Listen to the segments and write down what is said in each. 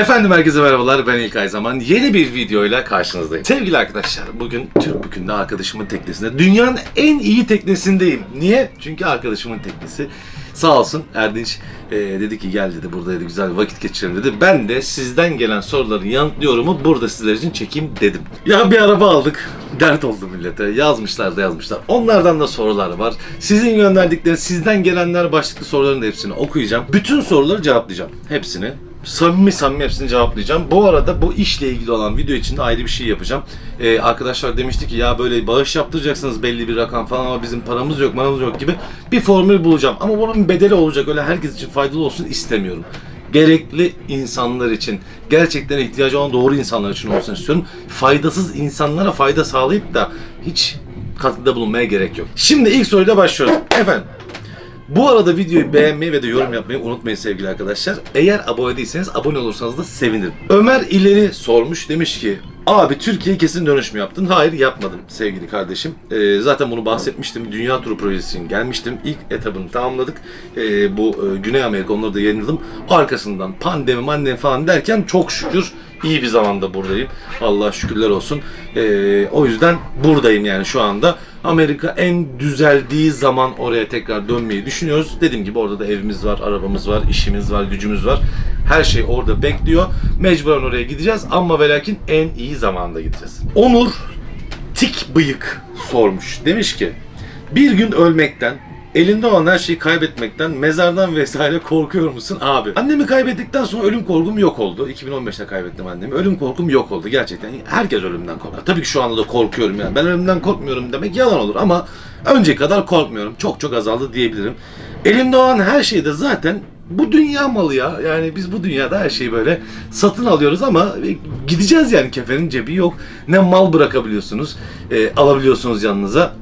Efendim herkese merhabalar ben İlkay Zaman. Yeni bir videoyla karşınızdayım. Sevgili arkadaşlar bugün Türk Bükü'nde arkadaşımın teknesinde dünyanın en iyi teknesindeyim. Niye? Çünkü arkadaşımın teknesi sağ olsun Erdinç e, dedi ki gel dedi burada dedi güzel vakit geçirelim dedi. Ben de sizden gelen soruları yanıtlıyorumu burada sizler için çekeyim dedim. Ya bir araba aldık. Dert oldu millete. Yazmışlar da yazmışlar. Onlardan da sorular var. Sizin gönderdikleriniz, sizden gelenler başlıklı soruların hepsini okuyacağım. Bütün soruları cevaplayacağım. Hepsini. Samimi samimi hepsini cevaplayacağım. Bu arada bu işle ilgili olan video için de ayrı bir şey yapacağım. Ee, arkadaşlar demişti ki ya böyle bağış yaptıracaksınız belli bir rakam falan ama bizim paramız yok, paramız yok gibi bir formül bulacağım. Ama bunun bedeli olacak. Öyle herkes için faydalı olsun istemiyorum. Gerekli insanlar için, gerçekten ihtiyacı olan doğru insanlar için olsun istiyorum. Faydasız insanlara fayda sağlayıp da hiç katkıda bulunmaya gerek yok. Şimdi ilk soruyla başlıyoruz. Efendim, bu arada videoyu beğenmeyi ve de yorum yapmayı unutmayın sevgili arkadaşlar. Eğer abone değilseniz abone olursanız da sevinirim. Ömer ileri sormuş demiş ki Abi Türkiye'ye kesin dönüş mü yaptın? Hayır yapmadım sevgili kardeşim. Ee, zaten bunu bahsetmiştim. Dünya turu projesi için gelmiştim. İlk etabını tamamladık. Ee, bu e, Güney Amerika onları da yayınladım. Arkasından pandemi mandemi falan derken çok şükür iyi bir zamanda buradayım. Allah şükürler olsun. Ee, o yüzden buradayım yani şu anda. Amerika en düzeldiği zaman oraya tekrar dönmeyi düşünüyoruz. Dediğim gibi orada da evimiz var, arabamız var, işimiz var, gücümüz var. Her şey orada bekliyor. Mecburen oraya gideceğiz ama ve lakin en iyi zamanda gideceğiz. Onur Tik Bıyık sormuş. Demiş ki bir gün ölmekten, elinde olan her şeyi kaybetmekten, mezardan vesaire korkuyor musun abi? Annemi kaybettikten sonra ölüm korkum yok oldu. 2015'te kaybettim annemi. Ölüm korkum yok oldu gerçekten. Herkes ölümden korkar. Tabii ki şu anda da korkuyorum yani. Ben ölümden korkmuyorum demek yalan olur ama önce kadar korkmuyorum. Çok çok azaldı diyebilirim. Elimde olan her şey de zaten bu dünya malı ya. Yani biz bu dünyada her şeyi böyle satın alıyoruz ama gideceğiz yani kefenin cebi yok. Ne mal bırakabiliyorsunuz, e, alabiliyorsunuz yanınıza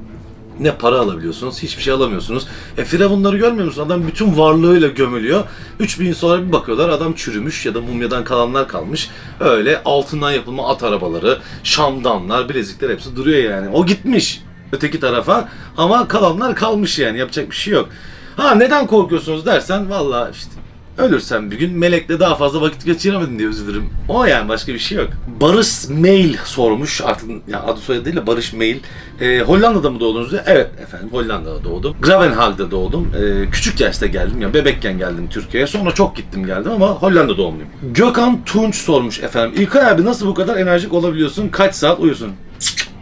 ne para alabiliyorsunuz, hiçbir şey alamıyorsunuz. E Firavunları görmüyor musun? Adam bütün varlığıyla gömülüyor. 3000 yıl sonra bir bakıyorlar adam çürümüş ya da mumyadan kalanlar kalmış. Öyle altından yapılma at arabaları, şamdanlar, bilezikler hepsi duruyor yani. O gitmiş öteki tarafa ama kalanlar kalmış yani yapacak bir şey yok. Ha neden korkuyorsunuz dersen valla işte ölürsem bir gün melekle daha fazla vakit geçiremedim diye üzülürüm. O yani başka bir şey yok. Barış Mail sormuş artık ya adı soyadı değil de Barış Mail. Ee, Hollanda'da mı doğdunuz diye. Evet efendim Hollanda'da doğdum. Gravenhag'da doğdum. Ee, küçük yaşta geldim ya bebekken geldim Türkiye'ye. Sonra çok gittim geldim ama Hollanda doğumluyum. Gökhan Tunç sormuş efendim. İlkay abi nasıl bu kadar enerjik olabiliyorsun? Kaç saat uyuyorsun?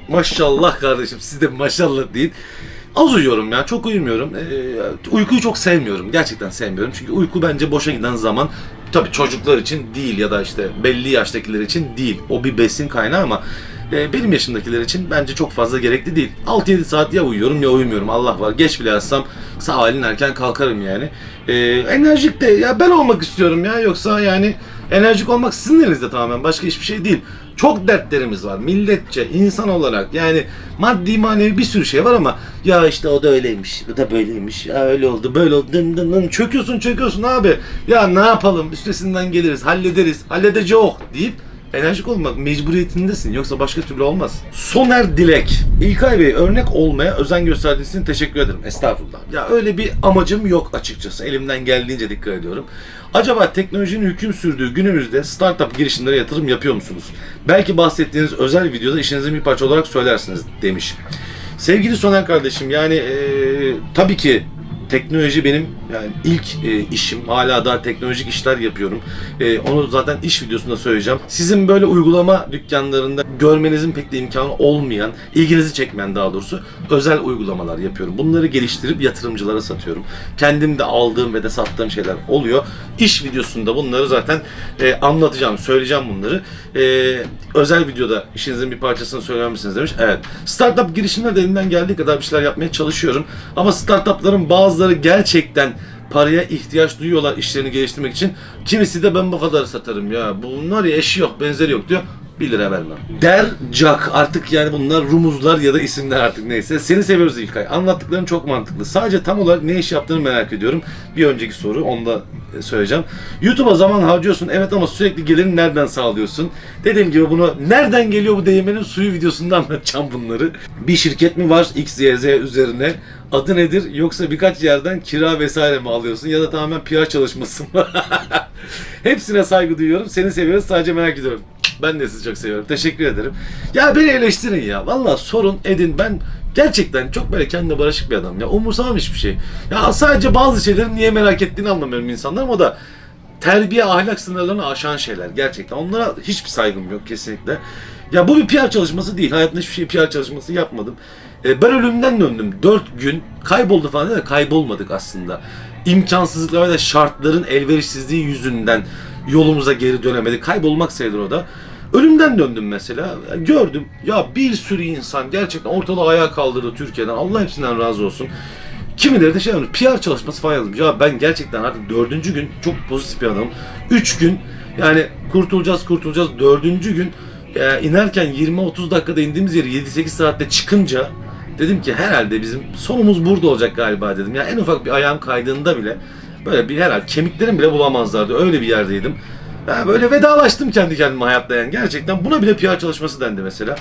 Maşallah kardeşim siz de maşallah deyin. Az uyuyorum ya, çok uyumuyorum. Ee, uykuyu çok sevmiyorum, gerçekten sevmiyorum. Çünkü uyku bence boşa giden zaman. Tabii çocuklar için değil ya da işte belli yaştakiler için değil. O bir besin kaynağı ama e, benim yaşımdakiler için bence çok fazla gerekli değil. 6-7 saat ya uyuyorum ya uyumuyorum. Allah var. Geç bile yatsam sabahleyin erken kalkarım yani. E, enerjik de ya ben olmak istiyorum ya yoksa yani enerjik olmak sizin elinizde tamamen. Başka hiçbir şey değil. Çok dertlerimiz var milletçe, insan olarak. Yani maddi manevi bir sürü şey var ama ya işte o da öyleymiş, bu da böyleymiş, ya öyle oldu, böyle oldu, dın dın dın. çöküyorsun çöküyorsun abi. Ya ne yapalım, üstesinden geliriz, hallederiz, halledeceğiz deyip enerjik olmak mecburiyetindesin. Yoksa başka türlü olmaz. Soner Dilek. İlkay Bey örnek olmaya özen gösterdiğiniz için teşekkür ederim. Estağfurullah. Ya öyle bir amacım yok açıkçası. Elimden geldiğince dikkat ediyorum. Acaba teknolojinin hüküm sürdüğü günümüzde startup girişimlere yatırım yapıyor musunuz? Belki bahsettiğiniz özel videoda işinizin bir parça olarak söylersiniz demiş. Sevgili Soner kardeşim yani eee, tabii ki teknoloji benim yani ilk e, işim. Hala daha teknolojik işler yapıyorum. E, onu zaten iş videosunda söyleyeceğim. Sizin böyle uygulama dükkanlarında görmenizin pek de imkanı olmayan, ilginizi çekmeyen daha doğrusu özel uygulamalar yapıyorum. Bunları geliştirip yatırımcılara satıyorum. Kendim de aldığım ve de sattığım şeyler oluyor. İş videosunda bunları zaten e, anlatacağım, söyleyeceğim bunları. E, özel videoda işinizin bir parçasını söyler misiniz demiş. Evet. Startup girişimlerde elimden geldiği kadar bir şeyler yapmaya çalışıyorum. Ama startupların bazıları gerçekten paraya ihtiyaç duyuyorlar işlerini geliştirmek için. Kimisi de ben bu kadar satarım ya. Bunlar ya eşi yok, benzeri yok diyor. 1 lira vermem. Dercak artık yani bunlar rumuzlar ya da isimler artık neyse. Seni seviyoruz İlkay. Anlattıkların çok mantıklı. Sadece tam olarak ne iş yaptığını merak ediyorum. Bir önceki soru onu da e, söyleyeceğim. YouTube'a zaman harcıyorsun evet ama sürekli gelirini nereden sağlıyorsun? Dediğim gibi bunu nereden geliyor bu değirmenin suyu videosunda anlatacağım bunları. Bir şirket mi var XYZ üzerine? Adı nedir yoksa birkaç yerden kira vesaire mi alıyorsun ya da tamamen PR çalışması mı? Hepsine saygı duyuyorum. Seni seviyoruz sadece merak ediyorum. Ben de sizi çok seviyorum. Teşekkür ederim. Ya beni eleştirin ya. Valla sorun edin. Ben gerçekten çok böyle kendine barışık bir adam ya. Umursamam hiçbir şey. Ya sadece bazı şeylerin niye merak ettiğini anlamıyorum insanların. O da terbiye ahlak sınırlarını aşan şeyler gerçekten. Onlara hiçbir saygım yok kesinlikle. Ya bu bir PR çalışması değil. Hayatımda hiçbir şey PR çalışması yapmadım. E, ben ölümden döndüm. 4 gün kayboldu falan de kaybolmadık aslında. İmkansızlıklar ve şartların elverişsizliği yüzünden yolumuza geri dönemedik. Kaybolmak sayılır o da. Ölümden döndüm mesela. Gördüm. Ya bir sürü insan gerçekten ortalığı ayağa kaldırdı Türkiye'den. Allah hepsinden razı olsun. Kimileri de şey yapmış, PR çalışması falan yazmış. Ya ben gerçekten artık dördüncü gün çok pozitif bir adamım. Üç gün yani kurtulacağız kurtulacağız. Dördüncü gün e, inerken 20-30 dakikada indiğimiz yeri 7-8 saatte çıkınca dedim ki herhalde bizim sonumuz burada olacak galiba dedim. Ya en ufak bir ayağım kaydığında bile böyle bir herhalde kemiklerim bile bulamazlardı. Öyle bir yerdeydim. Ya böyle vedalaştım kendi kendime hayatta yani. Gerçekten buna bile PR çalışması dendi mesela.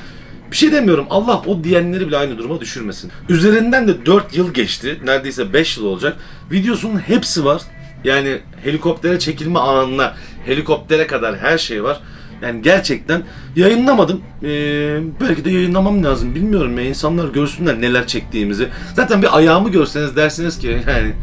Bir şey demiyorum. Allah o diyenleri bile aynı duruma düşürmesin. Üzerinden de 4 yıl geçti. Neredeyse 5 yıl olacak. Videosunun hepsi var. Yani helikoptere çekilme anına, helikoptere kadar her şey var. Yani gerçekten yayınlamadım. Ee, belki de yayınlamam lazım. Bilmiyorum ya. insanlar görsünler neler çektiğimizi. Zaten bir ayağımı görseniz dersiniz ki yani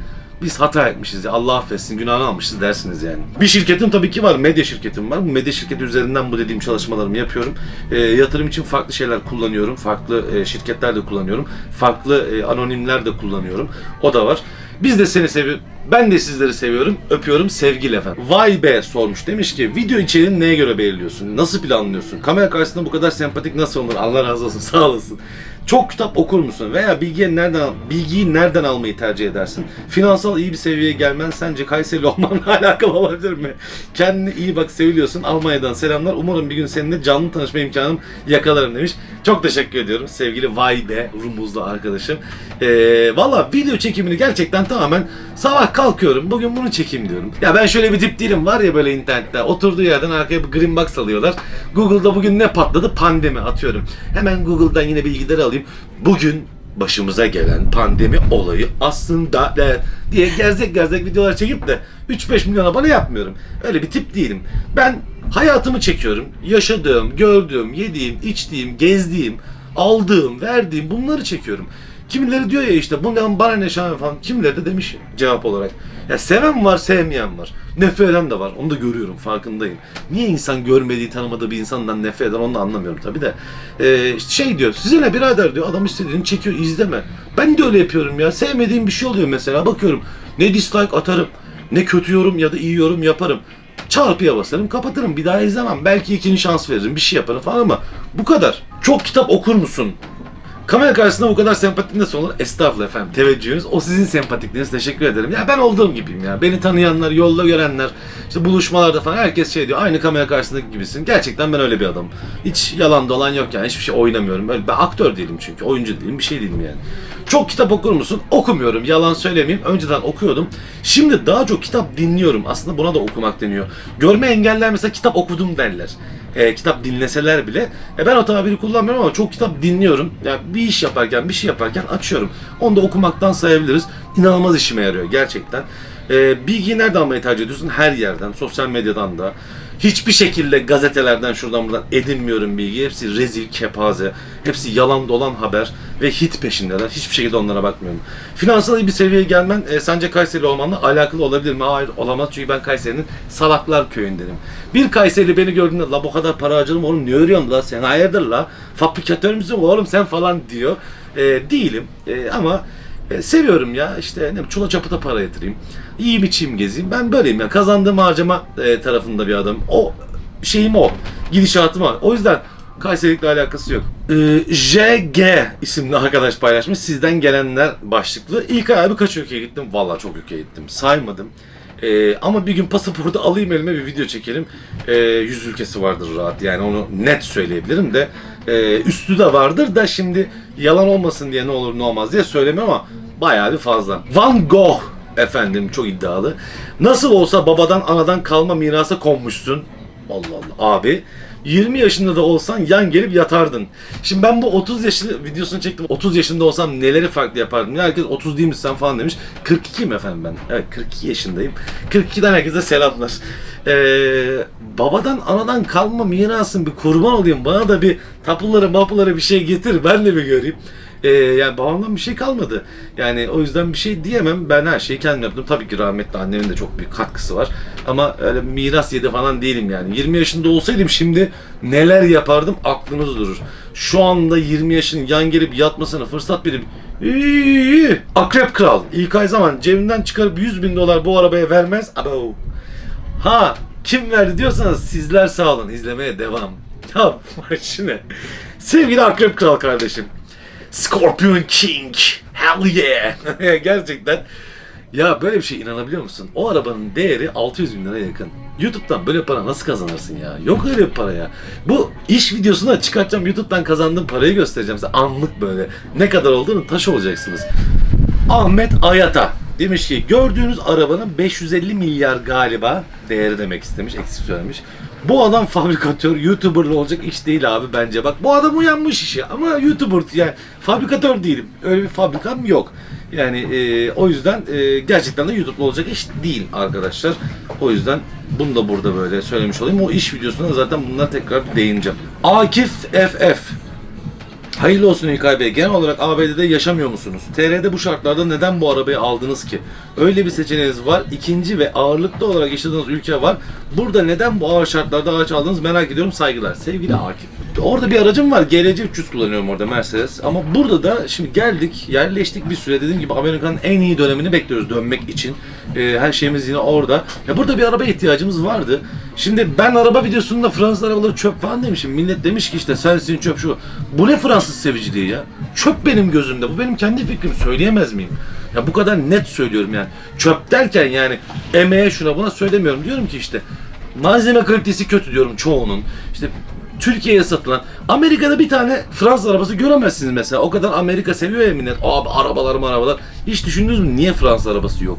biz hata etmişiz ya Allah affetsin günahını almışız dersiniz yani. Bir şirketim tabii ki var medya şirketim var. Bu medya şirketi üzerinden bu dediğim çalışmalarımı yapıyorum. E, yatırım için farklı şeyler kullanıyorum. Farklı e, şirketler de kullanıyorum. Farklı e, anonimler de kullanıyorum. O da var. Biz de seni seviyoruz. Ben de sizleri seviyorum. Öpüyorum sevgiyle efendim. Vay be sormuş. Demiş ki video içeriğini neye göre belirliyorsun? Nasıl planlıyorsun? Kamera karşısında bu kadar sempatik nasıl olur? Allah razı olsun. Sağ olasın. Çok kitap okur musun? Veya bilgiyi nereden bilgiyi nereden almayı tercih edersin? Finansal iyi bir seviyeye gelmen sence Kayseri olmanla alakalı olabilir mi? Kendine iyi bak seviliyorsun. Almanya'dan selamlar. Umarım bir gün seninle canlı tanışma imkanım yakalarım demiş. Çok teşekkür ediyorum sevgili Vay be rumuzlu arkadaşım. Ee, Valla video çekimini gerçekten tamamen sabah kalkıyorum. Bugün bunu çekeyim diyorum. Ya ben şöyle bir tip değilim. Var ya böyle internette. Oturduğu yerden arkaya bir green box alıyorlar. Google'da bugün ne patladı? Pandemi atıyorum. Hemen Google'dan yine bilgileri alayım. Bugün başımıza gelen pandemi olayı aslında e, diye gerzek gerzek videolar çekip de 3-5 milyon abone yapmıyorum. Öyle bir tip değilim. Ben hayatımı çekiyorum. Yaşadığım, gördüğüm, yediğim, içtiğim, gezdiğim, aldığım, verdiğim bunları çekiyorum. Kimileri diyor ya işte bundan bana ne şahane falan. Kimileri de demiş cevap olarak. Ya seven var sevmeyen var. Nefret eden de var. Onu da görüyorum farkındayım. Niye insan görmediği tanımadığı bir insandan nefret eder onu da anlamıyorum tabi de. Ee, şey diyor size ne birader diyor adam istediğini çekiyor izleme. Ben de öyle yapıyorum ya. Sevmediğim bir şey oluyor mesela bakıyorum. Ne dislike atarım. Ne kötü yorum ya da iyi yorum yaparım. Çarpıya basarım kapatırım bir daha izlemem. Belki ikinci şans veririm bir şey yaparım falan ama bu kadar. Çok kitap okur musun? Kamera karşısında bu kadar sempatik nasıl olur? Estağfurullah efendim. Teveccühünüz. O sizin sempatikliğiniz. Teşekkür ederim. Ya ben olduğum gibiyim ya. Beni tanıyanlar, yolda görenler, işte buluşmalarda falan herkes şey diyor. Aynı kamera karşısındaki gibisin. Gerçekten ben öyle bir adamım. Hiç yalan dolan yok yani. Hiçbir şey oynamıyorum. Öyle, ben aktör değilim çünkü. Oyuncu değilim. Bir şey değilim yani. Çok kitap okur musun? Okumuyorum. Yalan söylemeyeyim. Önceden okuyordum. Şimdi daha çok kitap dinliyorum. Aslında buna da okumak deniyor. Görme engeller mesela kitap okudum derler. E, kitap dinleseler bile. E, ben o tabiri kullanmıyorum ama çok kitap dinliyorum. Yani bir iş yaparken, bir şey yaparken açıyorum. Onu da okumaktan sayabiliriz. İnanılmaz işime yarıyor gerçekten. E, bilgiyi nereden almayı tercih ediyorsun? Her yerden. Sosyal medyadan da. Hiçbir şekilde gazetelerden şuradan buradan edinmiyorum bilgi. Hepsi rezil, kepaze. Hepsi yalan dolan haber ve hit peşindeler. Hiçbir şekilde onlara bakmıyorum. Finansal bir seviyeye gelmen e, sence Kayseri olmanla alakalı olabilir mi? Hayır olamaz çünkü ben Kayseri'nin Salaklar köyündenim. Bir Kayseri beni gördüğünde la bu kadar para harcadım oğlum ne örüyorsun la sen hayırdır la fabrikatör müsün oğlum sen falan diyor. E, değilim E, ama e, seviyorum ya işte ne çula çapıta para yatırayım. İyi bir çim gezeyim. Ben böyleyim ya. Kazandığım harcama e, tarafında bir adam. O şeyim o. Gidişatım o. O yüzden Kayseri'likle alakası yok. Ee, JG isimli arkadaş paylaşmış. Sizden gelenler başlıklı. İlk ay abi kaç ülkeye gittim? Vallahi çok ülkeye gittim. Saymadım. Ee, ama bir gün pasaportu alayım elime bir video çekelim. Ee, 100 ülkesi vardır rahat. Yani onu net söyleyebilirim de. Ee, üstü de vardır da şimdi yalan olmasın diye ne olur ne olmaz diye söylemiyorum ama bayağı bir fazla. Van Gogh efendim çok iddialı. Nasıl olsa babadan anadan kalma mirasa konmuşsun. Allah Allah. Abi 20 yaşında da olsan yan gelip yatardın. Şimdi ben bu 30 yaşlı videosunu çektim. 30 yaşında olsam neleri farklı yapardım? Ya herkes 30 değil misin sen falan demiş. 42'yim efendim ben. Evet 42 yaşındayım. 42'den herkese selamlar. Ee, babadan anadan kalma mirasın bir kurban olayım. Bana da bir tapuları mapuları bir şey getir. Ben de bir göreyim. Ee, yani babamdan bir şey kalmadı. Yani o yüzden bir şey diyemem. Ben her şeyi kendim yaptım. Tabii ki rahmetli annemin de çok büyük katkısı var. Ama öyle miras yedi falan değilim yani. 20 yaşında olsaydım şimdi neler yapardım aklınız durur. Şu anda 20 yaşın yan gelip yatmasına fırsat verip. Akrep Kral ilk ay zaman cebinden çıkarıp 100 bin dolar bu arabaya vermez. Abo. Ha kim verdi diyorsanız sizler sağ olun izlemeye devam. Ya ne? Sevgili Akrep Kral kardeşim. Scorpion King. Hell yeah. Gerçekten. Ya böyle bir şey inanabiliyor musun? O arabanın değeri 600 bin liraya yakın. YouTube'dan böyle para nasıl kazanırsın ya? Yok öyle bir para ya. Bu iş videosuna çıkartacağım YouTube'dan kazandığım parayı göstereceğim size anlık böyle. Ne kadar olduğunu taş olacaksınız. Ahmet Ayata demiş ki gördüğünüz arabanın 550 milyar galiba değeri demek istemiş eksik söylemiş. Bu adam fabrikatör, YouTuber'lı olacak iş değil abi bence. Bak bu adam uyanmış işi ama YouTuber yani fabrikatör değilim. Öyle bir fabrikam yok. Yani e, o yüzden e, gerçekten de YouTube'lu olacak iş değil arkadaşlar. O yüzden bunu da burada böyle söylemiş olayım. O iş videosunda zaten bunlar tekrar değineceğim. Akif FF Hayırlı olsun İlkay Bey. Genel olarak ABD'de yaşamıyor musunuz? TR'de bu şartlarda neden bu arabayı aldınız ki? Öyle bir seçeneğiniz var. İkinci ve ağırlıklı olarak yaşadığınız ülke var. Burada neden bu ağır şartlarda araç aldınız merak ediyorum. Saygılar. Sevgili Akif. Orada bir aracım var. GLC 300 kullanıyorum orada Mercedes. Ama burada da şimdi geldik, yerleştik bir süre. Dediğim gibi Amerika'nın en iyi dönemini bekliyoruz dönmek için. Ee, her şeyimiz yine orada. Ya burada bir araba ihtiyacımız vardı. Şimdi ben araba videosunda Fransız arabaları çöp falan demişim. Millet demiş ki işte sensin çöp şu. Bu ne Fransız seviciliği ya? Çöp benim gözümde. Bu benim kendi fikrim. Söyleyemez miyim? Ya bu kadar net söylüyorum yani. Çöp derken yani emeğe şuna buna söylemiyorum. Diyorum ki işte malzeme kalitesi kötü diyorum çoğunun. İşte Türkiye'ye satılan Amerika'da bir tane Fransız arabası göremezsiniz mesela. O kadar Amerika seviyor ya millet. Abi arabalar arabalar. Hiç düşündünüz mü niye Fransız arabası yok?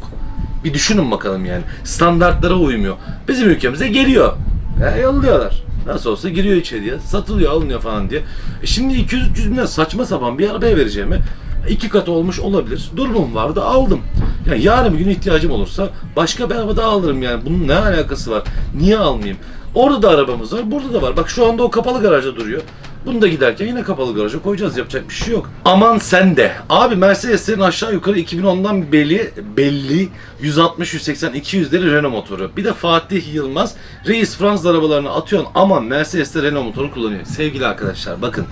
Bir düşünün bakalım yani. Standartlara uymuyor. Bizim ülkemize geliyor. Ya yolluyorlar. Nasıl olsa giriyor içeriye. Satılıyor, alınıyor falan diye. E şimdi 200-300 bin saçma sapan bir arabaya vereceğimi iki katı olmuş olabilir. Durumum vardı aldım. Yani yarın bir gün ihtiyacım olursa başka bir araba daha alırım yani. Bunun ne alakası var? Niye almayayım? Orada da arabamız var, burada da var. Bak şu anda o kapalı garajda duruyor. Bunu da giderken yine kapalı garaja koyacağız. Yapacak bir şey yok. Aman sen de. Abi Mercedes'lerin aşağı yukarı 2010'dan belli belli 160, 180, 200'leri Renault motoru. Bir de Fatih Yılmaz reis Fransız arabalarını atıyorsun ama Mercedes'te Renault motoru kullanıyor. Sevgili arkadaşlar bakın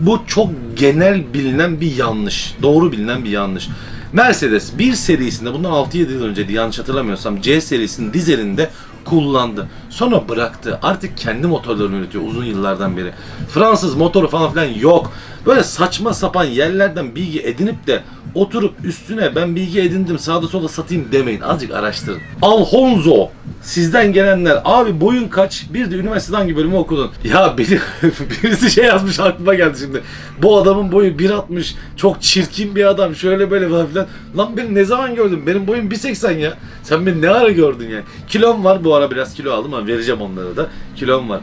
bu çok genel bilinen bir yanlış. Doğru bilinen bir yanlış. Mercedes bir serisinde bundan 6-7 yıl önceydi yanlış hatırlamıyorsam C serisinin dizelinde kullandı. Sonra bıraktı. Artık kendi motorlarını üretiyor uzun yıllardan beri. Fransız motoru falan filan yok. Böyle saçma sapan yerlerden bilgi edinip de oturup üstüne ben bilgi edindim sağda solda satayım demeyin. Azıcık araştırın. Alfonso sizden gelenler abi boyun kaç? Bir de üniversiteden hangi bölümü okudun? Ya biri, birisi şey yazmış aklıma geldi şimdi. Bu adamın boyu 1.60 çok çirkin bir adam şöyle böyle falan filan. Lan beni ne zaman gördün? Benim boyum 1.80 ya. Sen beni ne ara gördün yani? Kilom var bu ara biraz kilo aldım ama vereceğim onlara da. Kilom var.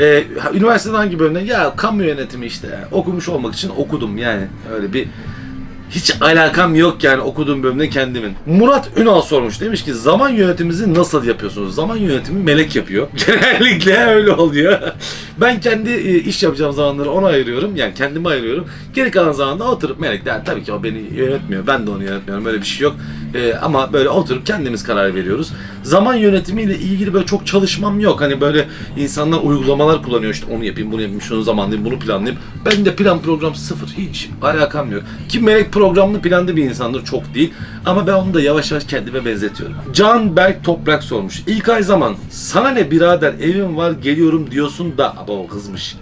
Ee, üniversiteden hangi bölümden? Ya kamu yönetimi işte. Yani. Okumuş olmak için okudum yani. Öyle bir hiç alakam yok yani okuduğum bölümde kendimin. Murat Ünal sormuş. Demiş ki zaman yönetiminizi nasıl yapıyorsunuz? Zaman yönetimi melek yapıyor. Genellikle öyle oluyor. Ben kendi e, iş yapacağım zamanları ona ayırıyorum. Yani kendime ayırıyorum. Geri kalan zamanda oturup melek. Yani tabii ki o beni yönetmiyor. Ben de onu yönetmiyorum. Öyle bir şey yok. E, ama böyle oturup kendimiz karar veriyoruz. Zaman yönetimiyle ilgili böyle çok çalışmam yok. Hani böyle insanlar uygulamalar kullanıyor. İşte onu yapayım, bunu yapayım, şunu zamanlayayım, bunu planlayayım. Ben de plan program sıfır. Hiç alakam yok. Ki melek programlı planlı bir insandır. Çok değil. Ama ben onu da yavaş yavaş kendime benzetiyorum. Can Berk Toprak sormuş. İlk ay zaman sana ne birader evim var geliyorum diyorsun da aba kızmış.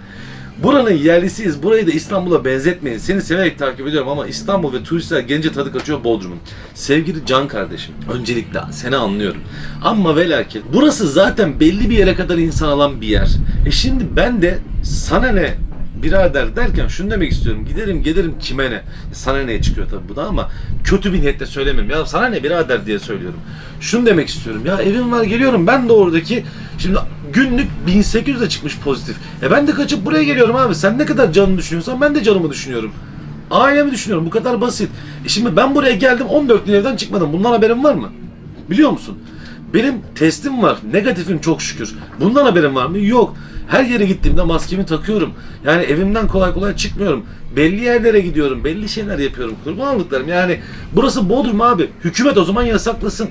Buranın yerlisiyiz. Burayı da İstanbul'a benzetmeyin. Seni severek takip ediyorum ama İstanbul ve turistler gelince tadı kaçıyor Bodrum'un. Sevgili Can kardeşim, öncelikle seni anlıyorum. Ama ve lakin burası zaten belli bir yere kadar insan alan bir yer. E şimdi ben de sana ne birader derken şunu demek istiyorum. Giderim gelirim kime ne? Sana neye çıkıyor tabii bu da ama kötü bir niyetle söylemiyorum. Ya sana ne birader diye söylüyorum. Şunu demek istiyorum. Ya evim var geliyorum ben de oradaki şimdi Günlük 1800'e çıkmış pozitif. E ben de kaçıp buraya geliyorum abi. Sen ne kadar canını düşünüyorsan ben de canımı düşünüyorum. Ailemi düşünüyorum. Bu kadar basit. E şimdi ben buraya geldim 14 gün evden çıkmadım. Bundan haberin var mı? Biliyor musun? Benim testim var. Negatifim çok şükür. Bundan haberin var mı? Yok. Her yere gittiğimde maskemi takıyorum. Yani evimden kolay kolay çıkmıyorum. Belli yerlere gidiyorum. Belli şeyler yapıyorum. Kurban olduklarım. Yani burası Bodrum abi. Hükümet o zaman yasaklasın.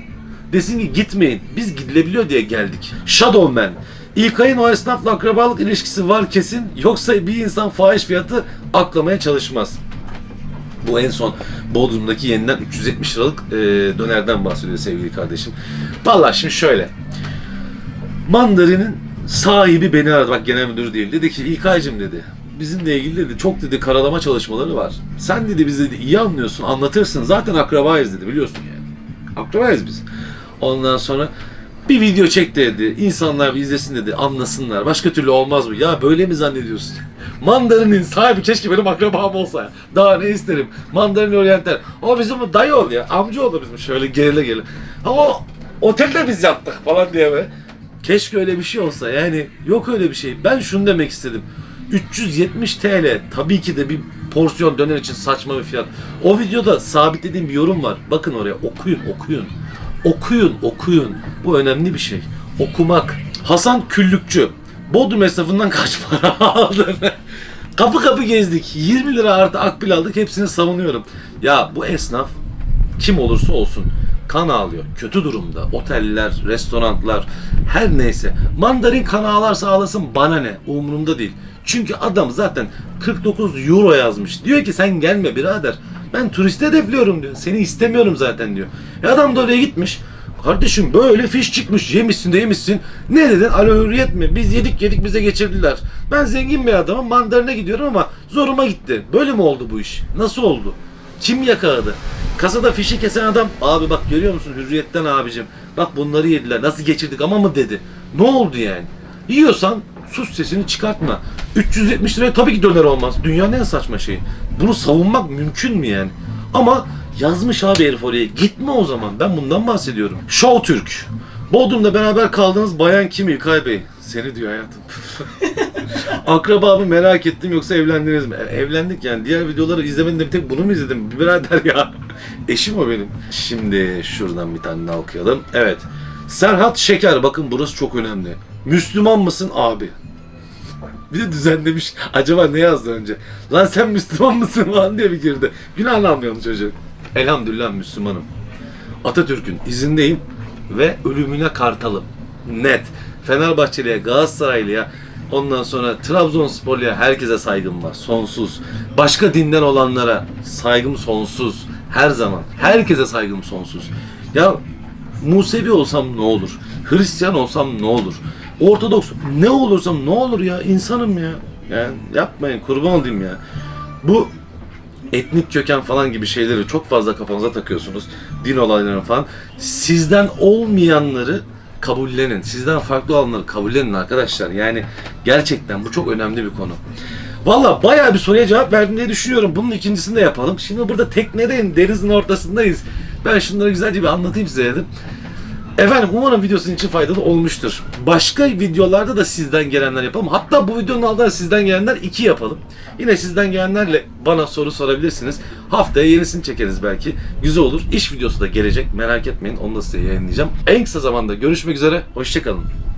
Desin ki gitmeyin. Biz gidilebiliyor diye geldik. Shadowman. İlkay'ın o esnafla akrabalık ilişkisi var kesin. Yoksa bir insan fahiş fiyatı aklamaya çalışmaz. Bu en son Bodrum'daki yeniden 370 liralık e, dönerden bahsediyor sevgili kardeşim. Vallahi şimdi şöyle. Mandarinin sahibi beni aradı. Bak genel müdür değil. Dedi ki İlkay'cım dedi. Bizimle ilgili dedi çok dedi karalama çalışmaları var. Sen dedi bizi dedi, iyi anlıyorsun, anlatırsın. Zaten akrabayız dedi biliyorsun yani. Akrabayız biz. Ondan sonra bir video çek dedi. İnsanlar bir izlesin dedi. Anlasınlar. Başka türlü olmaz mı? Ya böyle mi zannediyorsun? Mandarinin sahibi keşke benim akrabam olsa ya. Daha ne isterim? Mandarin oryantal. O bizim dayı ol ya. Amca oldu bizim şöyle gerile gerile. Ama o otelde biz yaptık falan diye be. Keşke öyle bir şey olsa yani yok öyle bir şey. Ben şunu demek istedim. 370 TL tabii ki de bir porsiyon döner için saçma bir fiyat. O videoda sabitlediğim bir yorum var. Bakın oraya okuyun okuyun. Okuyun okuyun. Bu önemli bir şey. Okumak. Hasan Küllükçü. Bodrum esnafından kaç para aldın? kapı kapı gezdik. 20 lira artı akbil aldık. Hepsini savunuyorum. Ya bu esnaf kim olursa olsun kan ağlıyor. Kötü durumda. Oteller, restoranlar, her neyse. Mandarin kan ağlarsa ağlasın bana ne? Umurumda değil. Çünkü adam zaten 49 euro yazmış. Diyor ki sen gelme birader. Ben turiste hedefliyorum diyor. Seni istemiyorum zaten diyor. E adam da oraya gitmiş. Kardeşim böyle fiş çıkmış. Yemişsin de yemişsin. Ne dedin? Alo hürriyet mi? Biz yedik yedik bize geçirdiler. Ben zengin bir adamım. Mandarina gidiyorum ama zoruma gitti. Böyle mi oldu bu iş? Nasıl oldu? Kim yakaladı? Kasada fişi kesen adam abi bak görüyor musun hürriyetten abicim bak bunları yediler nasıl geçirdik ama mı dedi. Ne oldu yani? Yiyorsan sus sesini çıkartma. 370 liraya tabii ki döner olmaz. Dünyanın en saçma şeyi. Bunu savunmak mümkün mü yani? Ama yazmış abi herif oraya. Gitme o zaman. Ben bundan bahsediyorum. Show Türk. Bodrum'da beraber kaldığınız bayan kim İlkay Bey? Seni diyor hayatım. Akrabamı merak ettim yoksa evlendiniz mi? E, Evlendik yani. Diğer videoları izlemedin de bir tek bunu mu izledim? Birader ya. Eşim o benim. Şimdi şuradan bir tane daha okuyalım. Evet. Serhat Şeker. Bakın burası çok önemli. Müslüman mısın abi? Bir de düzenlemiş. Acaba ne yazdı önce? Lan sen Müslüman mısın lan diye bir girdi. Günah almıyor mu çocuk? Elhamdülillah Müslümanım. Atatürk'ün izindeyim ve ölümüne kartalım. Net. Fenerbahçeli'ye, Galatasaraylı'ya, ondan sonra Trabzonsporlu'ya herkese saygım var. Sonsuz. Başka dinden olanlara saygım sonsuz. Her zaman. Herkese saygım sonsuz. Ya Musevi olsam ne olur? Hristiyan olsam ne olur? Ortodoks ne olursam ne olur ya? insanım ya. Yani yapmayın kurban olayım ya. Bu etnik köken falan gibi şeyleri çok fazla kafanıza takıyorsunuz. Din olaylarını falan. Sizden olmayanları kabullenin. Sizden farklı olanları kabullenin arkadaşlar. Yani gerçekten bu çok önemli bir konu. Valla bayağı bir soruya cevap verdim diye düşünüyorum. Bunun ikincisini de yapalım. Şimdi burada teknedeyim, denizin ortasındayız. Ben şunları güzelce bir anlatayım size dedim. Efendim umarım videosun için faydalı olmuştur. Başka videolarda da sizden gelenler yapalım. Hatta bu videonun altında sizden gelenler iki yapalım. Yine sizden gelenlerle bana soru sorabilirsiniz. Haftaya yenisini çekeriz belki. Güzel olur. İş videosu da gelecek. Merak etmeyin. Onu da size yayınlayacağım. En kısa zamanda görüşmek üzere. Hoşçakalın.